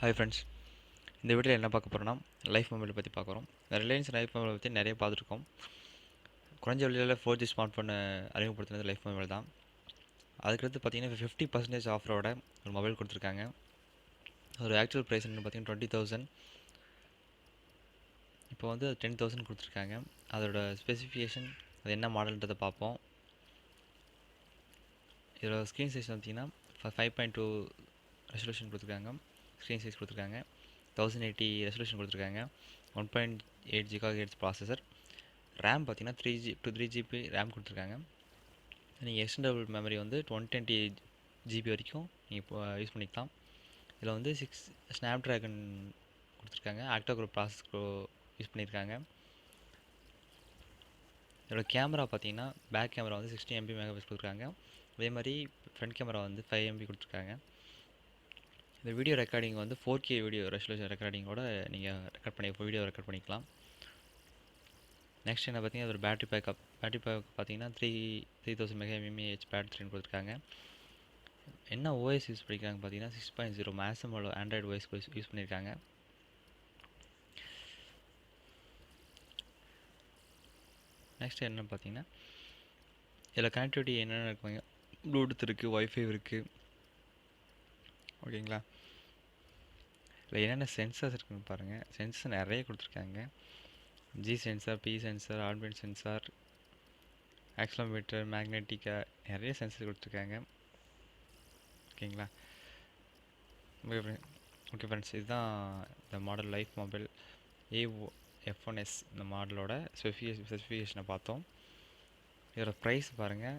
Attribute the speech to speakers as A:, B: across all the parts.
A: Hi friends இந்த வீடியோவில் என்ன பார்க்க போகிறோம்னா லைஃப் மொபைலை பற்றி பார்க்குறோம் ரிலையன்ஸ் லைஃப் மொபைலை பற்றி நிறைய பார்த்துருக்கோம். குறைஞ்ச விலையில் ஃபோர் ஜி ஸ்மார்ட் ஃபோனை அறிமுகப்படுத்தினது லைஃப் மொபைல் தான். அதுக்கடுத்து பார்த்தீங்கன்னா ஃபிஃப்டி பர்சன்டேஜ் ஆஃபரோட ஒரு மொபைல் கொடுத்துருக்காங்க. ஒரு ஆக்சுவல் ப்ரைஸ் பார்த்தீங்கன்னா டுவெண்ட்டி தௌசண்ட் இப்போ வந்து டென் தௌசண்ட் கொடுத்துருக்காங்க. அதோட ஸ்பெசிஃபிகேஷன் அது என்ன மாடல்ன்றதை பார்ப்போம். இதோட ஸ்க்ரீன் சைஸ் பார்த்தீங்கன்னா ஃபைவ் பாயிண்ட் டூ ரெசல்யூஷன் கொடுத்துருக்காங்க. ஸ்க்ரீன் சைஸ் கொடுத்துருக்காங்க. தௌசண்ட் எயிட்டி ரெசல்யூஷன் கொடுத்துருக்காங்க. One point eight gigahertz processor RAM பார்த்தீங்கன்னா three G two three GB RAM கொடுத்துருக்காங்க. நீங்கள் எக்ஸ்டெண்டபிள் மெமரி வந்து ஒன் டுவெண்ட்டி ஜிபி வரைக்கும் நீங்கள் இப்போ uh, யூஸ் பண்ணிக்கலாம். இதில் வந்து சிக்ஸ் ஸ்னாப் ட்ராகன் கொடுத்துருக்காங்க. ஆக்டோக்ரோ ப்ராசஸ் யூஸ் பண்ணியிருக்காங்க. இதோட கேமரா பார்த்தீங்கன்னா பேக் கேமரா வந்து சிக்ஸ்டி எம்பி மெகா பிக்ஸ் கொடுத்துருக்காங்க. அதே மாதிரி ஃப்ரண்ட் கேமரா வந்து ஃபைவ் எம்பி கொடுத்துருக்காங்க. இந்த வீடியோ ரெக்கார்டிங் வந்து ஃபோர் கே வீடியோ ரெசல்யூஷன் ரெக்கார்டிங்கோட நீங்கள் ரெக்கார்ட் பண்ணி வீடியோ ரெக்கார்ட் பண்ணிக்கலாம். நெக்ஸ்ட் என்ன பார்த்தீங்கன்னா ஒரு பேட்டரி பேக்கப் பேட்டரி பேக்கப் பார்த்தீங்கன்னா three three thousand mega mAh பேட்டரின்னு கொடுத்துருக்காங்க. என்ன ஓஎஸ் யூஸ் பண்ணிக்கிறாங்க பார்த்தீங்கன்னா சிக்ஸ் பாயிண்ட் ஜீரோ மேசமோட ஆண்ட்ராய்டு ஓஎஸ் யூஸ் பண்ணியிருக்காங்க நெக்ஸ்ட் என்ன பார்த்தீங்கன்னா இதில் கனெக்டிவிட்டி என்னென்ன இருக்குங்க? ப்ளூடூத் இருக்குது ஒய்ஃபை இருக்குது ஓகேங்களா? இல்லை என்னென்ன சென்சர்ஸ் இருக்குன்னு பாருங்கள் சென்சர் நிறைய கொடுத்துருக்காங்க. G sensor P sensor orbit sensor accelerometer மேக்னெட்டிக்கா நிறைய சென்சர் கொடுத்துருக்காங்க. ஓகேங்களா? ஓகே ஓகே ஃப்ரெண்ட்ஸ் இதுதான் இந்த model life mobile A O F one இந்த மாடலோட ஸ்பெசிஃபிகேஷன் ஸ்பெசிஃபிகேஷனை பார்த்தோம். இதோட ப்ரைஸ் பாருங்கள்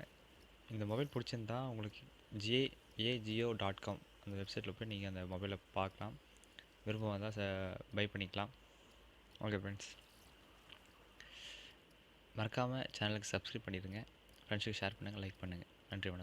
A: இந்த மொபைல் பிடிச்சிருந்தா உங்களுக்கு ஜிஏ ஏஜியோ டாட் காம் அந்த வெப்சைட்டில் போய் நீங்கள் அந்த மொபைலை பார்க்கலாம். விருப்பம் வந்தால் ச பை பண்ணிக்கலாம். ஓகே ஃப்ரெண்ட்ஸ் மறக்காமல் சேனலுக்கு சப்ஸ்கிரைப் பண்ணிடுங்க. ஃப்ரெண்ட்ஸுக்கு ஷேர் பண்ணுங்கள் லைக் பண்ணுங்கள் நன்றி வணக்கம்.